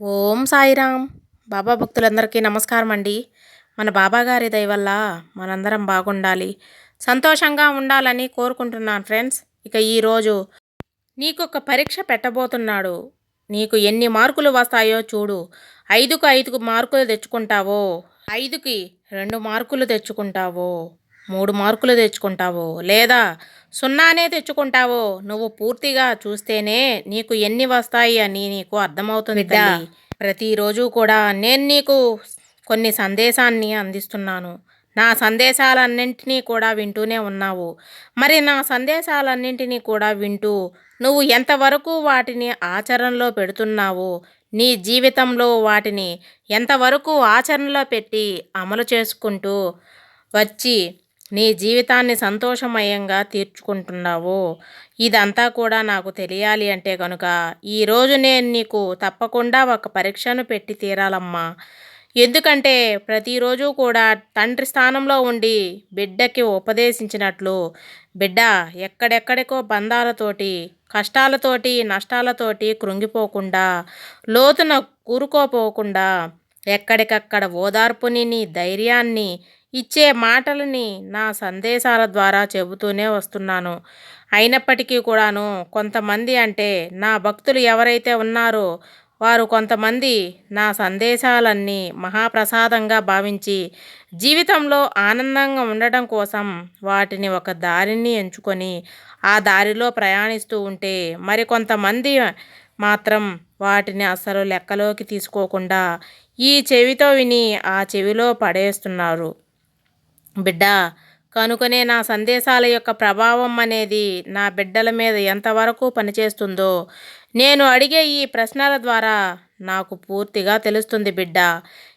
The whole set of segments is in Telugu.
ఓం సాయిరామ్. బాబా భక్తులందరికీ నమస్కారం అండి మన బాబా గారి వల్ల మనందరం బాగుండాలి. సంతోషంగా ఉండాలని కోరుకుంటున్నాను ఫ్రెండ్స్. ఇక ఈరోజు నీకు ఒక పరీక్ష పెట్టబోతున్నాడు. నీకు ఎన్ని మార్కులు వస్తాయో చూడు. ఐదుకు ఐదుకు మార్కులు తెచ్చుకుంటావో. ఐదుకి రెండు మార్కులు తెచ్చుకుంటావో. మూడు మార్కులు తెచ్చుకుంటావో? లేదా సున్నానే తెచ్చుకుంటావో? నువ్వు పూర్తిగా చూస్తేనే నీకు ఎన్ని వస్తాయి అని నీకు అర్థమవుతుంది ప్రతిరోజు కూడా నేను నీకు కొన్ని సందేశాన్ని అందిస్తున్నాను. నా సందేశాలన్నింటినీ కూడా వింటూనే ఉన్నావు. మరి నా సందేశాలన్నింటినీ కూడా వింటూ నువ్వు ఎంతవరకు వాటిని ఆచరణలో పెడుతున్నావో నీ జీవితంలో వాటిని ఎంతవరకు ఆచరణలో పెట్టి అమలు చేసుకుంటూ వచ్చి నీ జీవితాన్ని సంతోషమయంగా తీర్చుకుంటున్నావు. ఇదంతా కూడా నాకు తెలియాలి అంటే కనుక ఈరోజు నేను నీకు తప్పకుండా ఒక పరీక్షను పెట్టి తీరాలమ్మా. ఎందుకంటే ప్రతిరోజు కూడా తండ్రి స్థానంలో ఉండి బిడ్డకి ఉపదేశించినట్లు బిడ్డ ఎక్కడెక్కడికో బంధాలతోటి కష్టాలతోటి నష్టాలతోటి కృంగిపోకుండా లోతున కూరుకోపోకుండా ఎక్కడికక్కడ ఓదార్పుని నీ ధైర్యాన్ని ఇచ్చే మాటలని నా సందేశాల ద్వారా చెబుతూనే వస్తున్నాను. అయినప్పటికీ కూడాను కొంతమంది అంటే నా భక్తులు ఎవరైతే ఉన్నారో వారు కొంతమంది నా సందేశాలన్నీ మహాప్రసాదంగా భావించి జీవితంలో ఆనందంగా ఉండటం కోసం వాటిని ఒక దారిని ఎంచుకొని ఆ దారిలో ప్రయాణిస్తూ ఉంటే మరి కొంతమంది మాత్రం వాటిని అసలు లెక్కలోకి తీసుకోకుండా ఈ చెవితో విని ఆ చెవిలో పడేస్తున్నారు. బిడ్డ కనుకనే నా సందేశాల యొక్క ప్రభావం అనేది నా బిడ్డల మీద ఎంతవరకు పనిచేస్తుందో నేను అడిగే ఈ ప్రశ్నల ద్వారా నాకు పూర్తిగా తెలుస్తుంది బిడ్డ.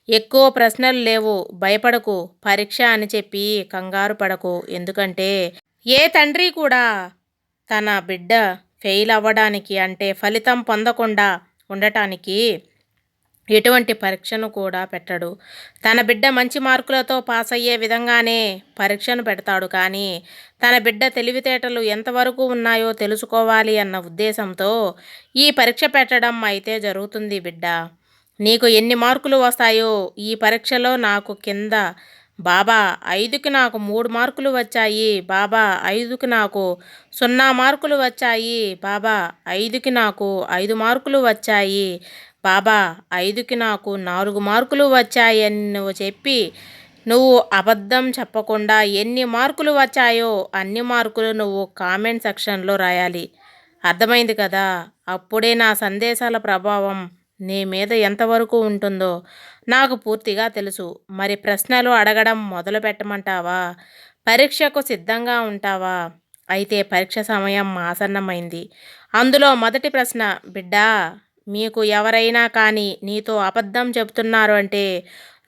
ఎక్కువ ప్రశ్నలు లేవు భయపడకు పరీక్ష అని చెప్పి కంగారు పడకు. ఎందుకంటే ఏ తండ్రి కూడా తన బిడ్డ ఫెయిల్ అవ్వడానికి అంటే ఫలితం పొందకుండా ఉండటానికి ఎటువంటి పరీక్షను కూడా పెట్టడు. తన బిడ్డ మంచి మార్కులతో పాస్ అయ్యే విధంగానే పరీక్షను పెడతాడు. కానీ తన బిడ్డ తెలివితేటలు ఎంతవరకు ఉన్నాయో తెలుసుకోవాలి అన్న ఉద్దేశంతో ఈ పరీక్ష పెట్టడం అయితే జరుగుతుంది బిడ్డ. నీకు ఎన్ని మార్కులు వస్తాయో ఈ పరీక్షలో నాకు కింద బాబా ఐదుకి నాకు మూడు మార్కులు వచ్చాయి. బాబా ఐదుకి నాకు సున్నా మార్కులు వచ్చాయి. బాబా ఐదుకి నాకు ఐదు మార్కులు వచ్చాయి. బాబా ఐదుకి నాకు నాలుగు మార్కులు వచ్చాయని నువ్వు చెప్పి నువ్వు అబద్ధం చెప్పకుండా ఎన్ని మార్కులు వచ్చాయో అన్ని మార్కులు నువ్వు కామెంట్ సెక్షన్లో రాయాలి. అర్థమైంది కదా? అప్పుడే నా సందేశాల ప్రభావం నీ మీద ఎంతవరకు ఉంటుందో నాకు పూర్తిగా తెలుసు. మరి ప్రశ్నలు అడగడం మొదలు పెట్టమంటావా? పరీక్షకు సిద్ధంగా ఉంటావా? అయితే పరీక్ష సమయం ఆసన్నమైంది. అందులో మొదటి ప్రశ్న బిడ్డా మీకు ఎవరైనా కానీ నీతో అబద్ధం చెబుతున్నారు అంటే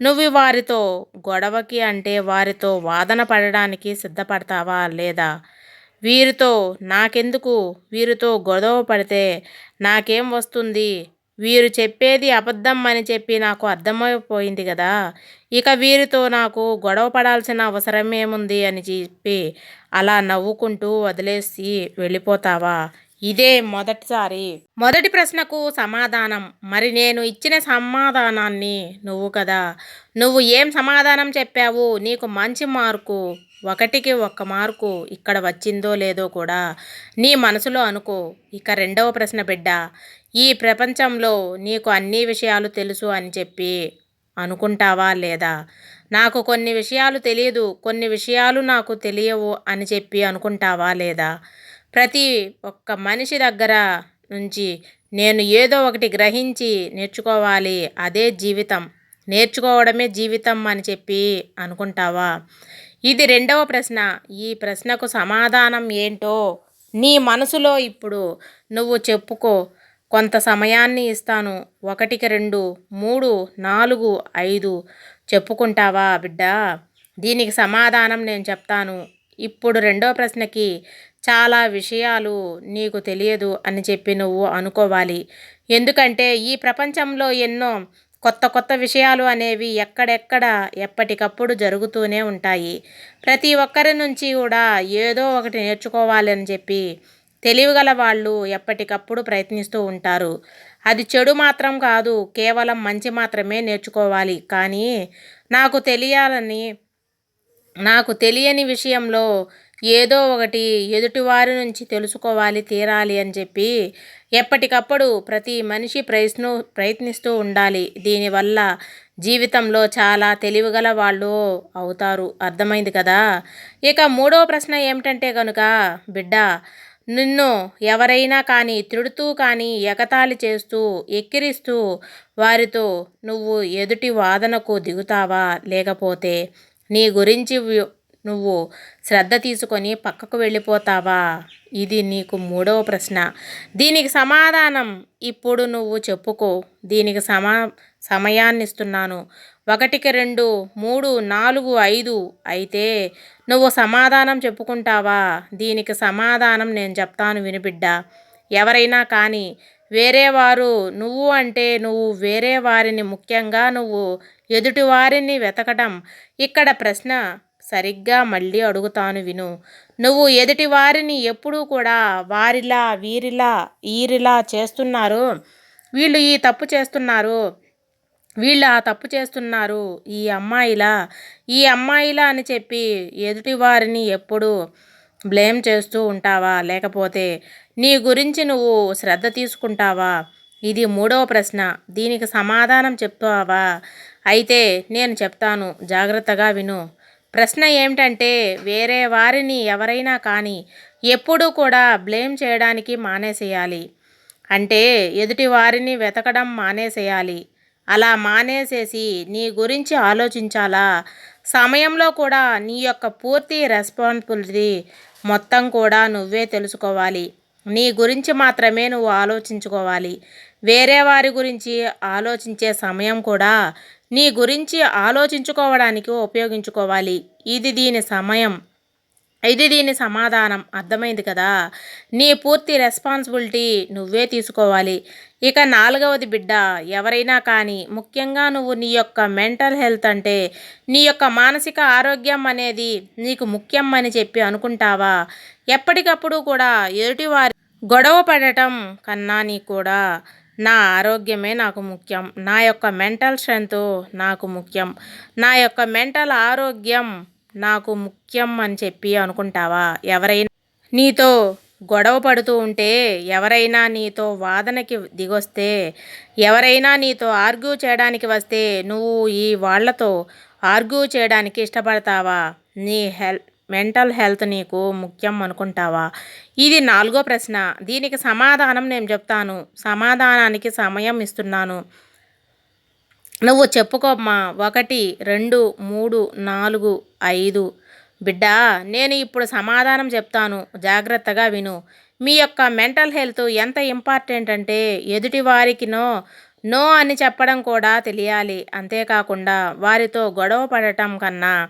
నువ్వు వారితో గొడవకి అంటే వారితో వాదన పడడానికి సిద్ధపడతావా లేదా? వీరితో నాకెందుకు? వీరితో గొడవ పడితే నాకేం వస్తుంది? వీరు చెప్పేది అబద్ధం అని చెప్పి నాకు అర్థమైపోయింది కదా. ఇక వీరితో నాకు గొడవ పడాల్సిన అవసరం ఏముంది అని చెప్పి అలా నవ్వుకుంటూ వదిలేసి వెళ్ళిపోతావా? ఇదే మొదటిసారి. మొదటి ప్రశ్నకు సమాధానం. మరి నేను ఇచ్చిన సమాధానాన్ని నువ్వు కదా. నువ్వు ఏం సమాధానం చెప్పావు? నీకు మంచి మార్కు. ఒకటికి ఒక్క మార్కు ఇక్కడ వచ్చిందో లేదో కూడా నీ మనసులో అనుకో. ఇక రెండవ ప్రశ్న బిడ్డ ఈ ప్రపంచంలో నీకు అన్ని విషయాలు తెలుసు అని చెప్పి అనుకుంటావా లేదా? నాకు కొన్ని విషయాలు తెలియదు కొన్ని విషయాలు నాకు తెలియవు అని చెప్పి అనుకుంటావా లేదా? ప్రతి ఒక్క మనిషి దగ్గర నుంచి నేను ఏదో ఒకటి గ్రహించి నేర్చుకోవాలి. అదే జీవితం. నేర్చుకోవడమే జీవితం అని చెప్పి అనుకుంటావా? ఇది రెండవ ప్రశ్న. ఈ ప్రశ్నకు సమాధానం ఏంటో నీ మనసులో ఇప్పుడు నువ్వు చెప్పుకో. కొంత సమయాన్ని ఇస్తాను. ఒకటికి రెండు మూడు నాలుగు ఐదు. చెప్పుకుంటావా బిడ్డ? దీనికి సమాధానం నేను చెప్తాను. ఇప్పుడు రెండో ప్రశ్నకి చాలా విషయాలు నీకు తెలియదు అని చెప్పి నువ్వు అనుకోవాలి. ఎందుకంటే ఈ ప్రపంచంలో ఎన్నో కొత్త కొత్త విషయాలు అనేవి ఎక్కడెక్కడ ఎప్పటికప్పుడు జరుగుతూనే ఉంటాయి. ప్రతి ఒక్కరి నుంచి కూడా ఏదో ఒకటి నేర్చుకోవాలని చెప్పి తెలివిగల వాళ్ళు ఎప్పటికప్పుడు ప్రయత్నిస్తూ ఉంటారు. అది చెడు మాత్రం కాదు కేవలం మంచి మాత్రమే నేర్చుకోవాలి. కానీ నాకు తెలియాలని నాకు తెలియని విషయంలో ఏదో ఒకటి ఎదుటివారి నుంచి తెలుసుకోవాలి తీరాలి అని చెప్పి ఎప్పటికప్పుడు ప్రతి మనిషి ప్రయత్న ప్రయత్నిస్తూ ఉండాలి. దీనివల్ల జీవితంలో చాలా తెలివిగల వాళ్ళు అవుతారు. అర్థమైంది కదా? ఇక మూడో ప్రశ్న ఏమిటంటే కనుక బిడ్డ నిన్ను ఎవరైనా కానీ తిడుతూ కానీ ఎగతాళి చేస్తూ ఎక్కిరిస్తూ వారితో నువ్వు ఎదుటి వాదనకు దిగుతావా? లేకపోతే నీ గురించి నువ్వు శ్రద్ధ తీసుకొని పక్కకు వెళ్ళిపోతావా? ఇది నీకు మూడవ ప్రశ్న. దీనికి సమాధానం ఇప్పుడు నువ్వు చెప్పుకో. దీనికి సమా సమయాన్ని ఇస్తున్నాను ఒకటికి రెండు మూడు నాలుగు ఐదు అయితే నువ్వు సమాధానం చెప్పుకుంటావా? దీనికి సమాధానం నేను చెప్తాను వినిబిడ్డ. ఎవరైనా కానీ వేరే వారు నువ్వు అంటే నువ్వు వేరే వారిని ముఖ్యంగా నువ్వు ఎదుటివారిని వెతకడం ఇక్కడ ప్రశ్న సరిగ్గా మళ్ళీ అడుగుతాను విను. నువ్వు ఎదుటి వారిని ఎప్పుడూ కూడా వారిలా వీరిలా ఈరిలా చేస్తున్నారు. వీళ్ళు ఈ తప్పు చేస్తున్నారు. వీళ్ళు ఆ తప్పు చేస్తున్నారు. ఈ అమ్మాయిలా ఈ అమ్మాయిలా అని చెప్పి ఎదుటి వారిని ఎప్పుడు బ్లేమ్ చేస్తూ ఉంటావా? లేకపోతే నీ గురించి నువ్వు శ్రద్ధ తీసుకుంటావా? ఇది మూడవ ప్రశ్న. దీనికి సమాధానం చెప్తావా? అయితే నేను చెప్తాను. జాగ్రత్తగా విను. ప్రశ్న ఏమిటంటే వేరే వారిని ఎవరైనా కానీ ఎప్పుడూ కూడా బ్లేమ్ చేయడానికి మానేసేయాలి. అంటే ఎదుటి వారిని వెతకడం మానేసేయాలి. అలా మానేసేసి నీ గురించి ఆలోచించాలా? సమయంలో కూడా నీ యొక్క పూర్తి రెస్పాన్సిబిలిటీ మొత్తం కూడా నువ్వే తెలుసుకోవాలి. నీ గురించి మాత్రమే నువ్వు ఆలోచించుకోవాలి. వేరే వారి గురించి ఆలోచించే సమయం కూడా నీ గురించి ఆలోచించుకోవడానికి ఉపయోగించుకోవాలి. ఇది దీని సమయం. ఇది దీని సమాధానం. అర్థమైంది కదా? నీ పూర్తి రెస్పాన్సిబిలిటీ నువ్వే తీసుకోవాలి. ఇక నాలుగవది బిడ్డ ఎవరైనా కానీ ముఖ్యంగా నువ్వు నీ యొక్క మెంటల్ హెల్త్ అంటే నీ యొక్క మానసిక ఆరోగ్యం అనేది నీకు ముఖ్యం అని చెప్పి అనుకుంటావా? ఎప్పటికప్పుడు కూడా ఎదుటివారి గొడవ పడటం కన్నా నీ కూడా నా ఆరోగ్యమే నాకు ముఖ్యం. నా యొక్క మెంటల్ స్ట్రెంత్ నాకు ముఖ్యం. నా యొక్క మెంటల్ ఆరోగ్యం నాకు ముఖ్యం అని చెప్పి అనుకుంటావా? ఎవరైనా నీతో గొడవ పడుతూ ఉంటే ఎవరైనా నీతో వాదనకి దిగొస్తే ఎవరైనా నీతో ఆర్గ్యూ చేయడానికి వస్తే నువ్వు ఈ వాళ్ళతో ఆర్గ్యూ చేయడానికి ఇష్టపడతావా? నీ హెల్త్ మెంటల్ హెల్త్ నీకు ముఖ్యం అనుకుంటావా? ఇది నాలుగో ప్రశ్న. దీనికి సమాధానం నేను చెప్తాను. సమాధానానికి సమయం ఇస్తున్నాను. నువ్వు చెప్పుకోమ్మా. ఒకటి రెండు మూడు నాలుగు ఐదు. బిడ్డ నేను ఇప్పుడు సమాధానం చెప్తాను. జాగ్రత్తగా విను. మీ యొక్క మెంటల్ హెల్త్ ఎంత ఇంపార్టెంట్ అంటే ఎదుటి వారికినో నో అని చెప్పడం కూడా తెలియాలి. అంతేకాకుండా వారితో గొడవ పడటం కన్నా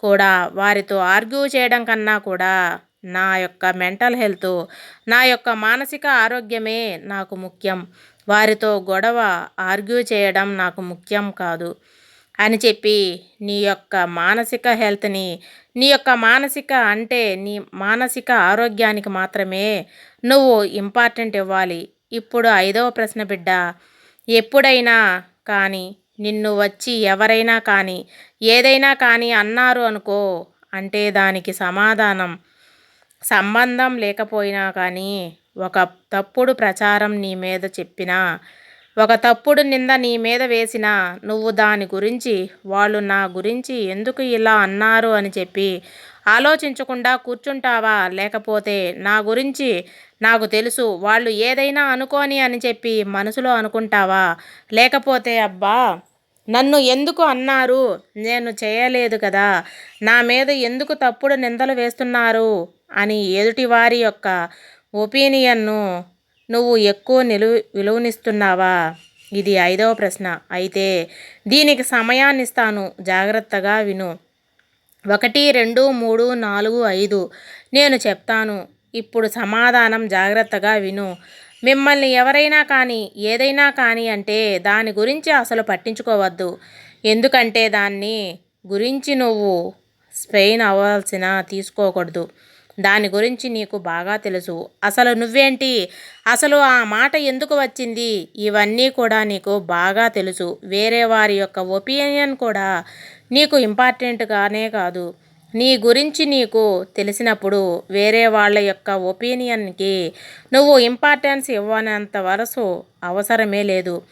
కూడా వారితో ఆర్గ్యూ చేయడం కన్నా కూడా నా యొక్క మెంటల్ హెల్త్ నా యొక్క మానసిక ఆరోగ్యమే నాకు ముఖ్యం. వారితో గొడవ ఆర్గ్యూ చేయడం నాకు ముఖ్యం కాదు. అని చెప్పి నీ యొక్క మానసిక హెల్త్ని నీ యొక్క మానసిక అంటే నీ మానసిక ఆరోగ్యానికి మాత్రమే నువ్వు ఇంపార్టెంట్ ఇవ్వాలి. ఇప్పుడు ఐదవ ప్రశ్న బిడ్డ ఎప్పుడైనా కానీ నిన్ను వచ్చి ఎవరైనా కానీ ఏదైనా కానీ అన్నారు అనుకో అంటే దానికి సమాధానం. సంబంధం లేకపోయినా కానీ ఒక తప్పుడు ప్రచారం నీ మీద చెప్పినా ఒక తప్పుడు నింద నీ మీద వేసినా నువ్వు దాని గురించి వాళ్ళు నా గురించి ఎందుకు ఇలా అన్నారు అని చెప్పి ఆలోచించకుండా కూర్చుంటావా? లేకపోతే నా గురించి నాకు తెలుసు. వాళ్ళు ఏదైనా అనుకోని అని చెప్పి మనసులో అనుకుంటావా? లేకపోతే అబ్బా నన్ను ఎందుకు అన్నారు? నేను చేయలేదు కదా. నా మీద ఎందుకు తప్పుడు నిందలు వేస్తున్నారు? అని ఎదుటివారి యొక్క ఒపీనియన్ను నువ్వు ఎక్కువ నిలువ విలువనిస్తున్నావా? ఇది ఐదవ ప్రశ్న. అయితే దీనికి సమయాన్ని ఇస్తాను జాగ్రత్తగా విను. ఒకటి రెండు మూడు నాలుగు ఐదు. నేను చెప్తాను. ఇప్పుడు సమాధానం జాగ్రత్తగా విను. మిమ్మల్ని ఎవరైనా కానీ ఏదైనా కానీ అంటే దాని గురించి అసలు పట్టించుకోవద్దు. ఎందుకంటే దాన్ని గురించి నువ్వు స్పెయిన్ అవ్వాల్సిన తీసుకోకూడదు. దాని గురించి నీకు బాగా తెలుసు. అసలు నువ్వేంటి? అసలు ఆ మాట ఎందుకు వచ్చింది? ఇవన్నీ కూడా నీకు బాగా తెలుసు. వేరే వారి యొక్క ఒపీనియన్ కూడా నీకు ఇంపార్టెంట్గానే కాదు. నీ గురించి నీకు తెలిసినప్పుడు వేరే వాళ్ళ యొక్క ఒపీనియన్కి నువ్వు ఇంపార్టెన్స్ ఇవ్వనంత వరసు అవసరమే లేదు.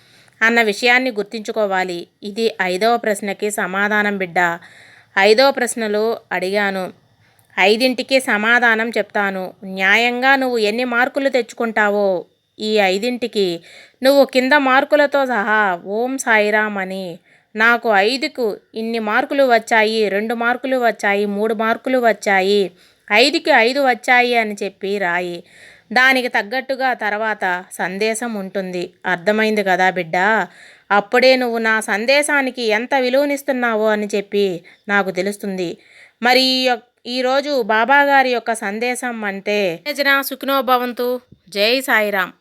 అన్న విషయాన్ని గుర్తుంచుకోవాలి. ఇది ఐదవ ప్రశ్నకి సమాధానం బిడ్డ. ఐదవ ప్రశ్నలు అడిగాను. ఐదింటికి సమాధానం చెప్తాను. న్యాయంగా నువ్వు ఎన్ని మార్కులు తెచ్చుకుంటావో ఈ ఐదింటికి నువ్వు కింద మార్కులతో సహా ఓం సాయిరామ్ అని నాకు ఐదుకు ఇన్ని మార్కులు వచ్చాయి రెండు మార్కులు వచ్చాయి మూడు మార్కులు వచ్చాయి. ఐదుకి ఐదు వచ్చాయి అని చెప్పి రాయి. దానికి తగ్గట్టుగా తర్వాత సందేశం ఉంటుంది. అర్థమైంది కదా బిడ్డ? అప్పుడే నువ్వు నా సందేశానికి ఎంత విలువనిస్తున్నావో అని చెప్పి నాకు తెలుస్తుంది. మరి ఈ ఈరోజు బాబా గారి యొక్క సందేశం అంటే జన సుఖినో భవంతు జై సాయిరామ్.